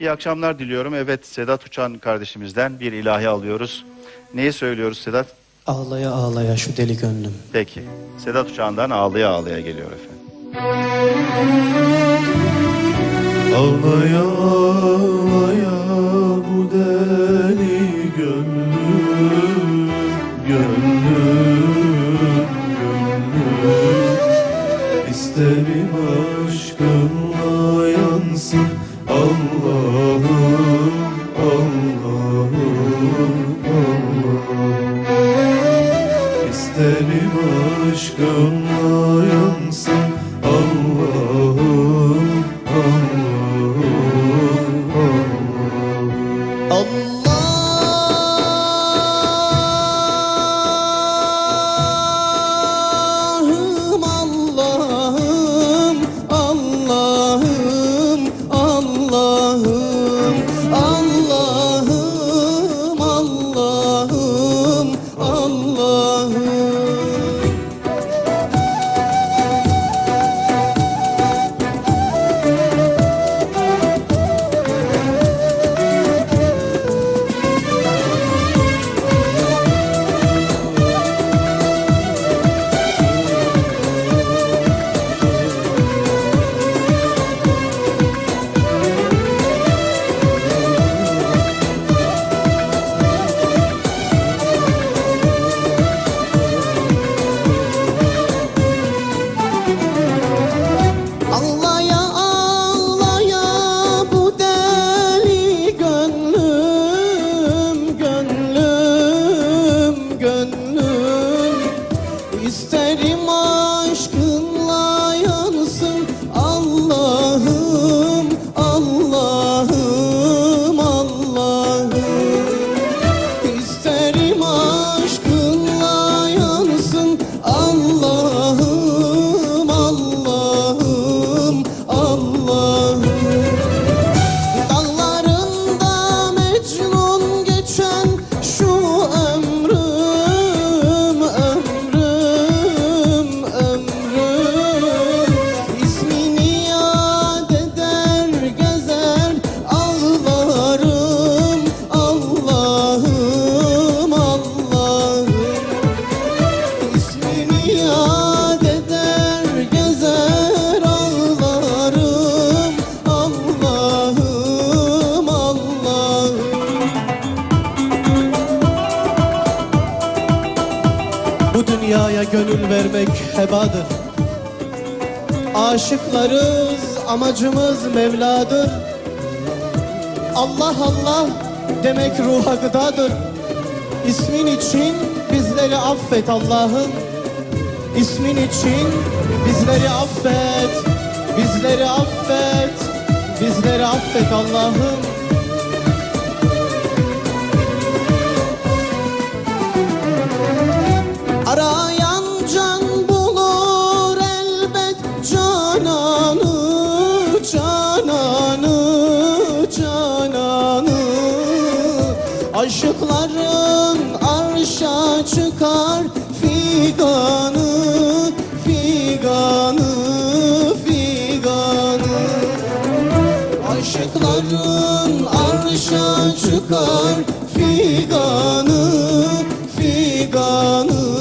İyi akşamlar diliyorum. Evet Sedat Uçan kardeşimizden bir ilahi alıyoruz. Neyi söylüyoruz Sedat? Ağlaya ağlaya şu deli gönlüm. Peki. Sedat Uçan'dan ağlaya ağlaya geliyor efendim. Ağlaya ağlaya bu deli gönlüm Gönlüm, gönlüm İsterim aşkınla yansın Allah'ım, Allah'ım İsterim aşkınla yansın dünyaya gönül vermek hebadır. Aşıklarız amacımız Mevladır. Allah Allah demek ruha gıdadır İsmin için bizleri affet Allah'ım İsmin için bizleri affet Bizleri affet Bizleri affet Allah'ım Aşıkların arşa çıkar figanı, figanı, figanı. Aşıkların arşa çıkar figanı, figanı,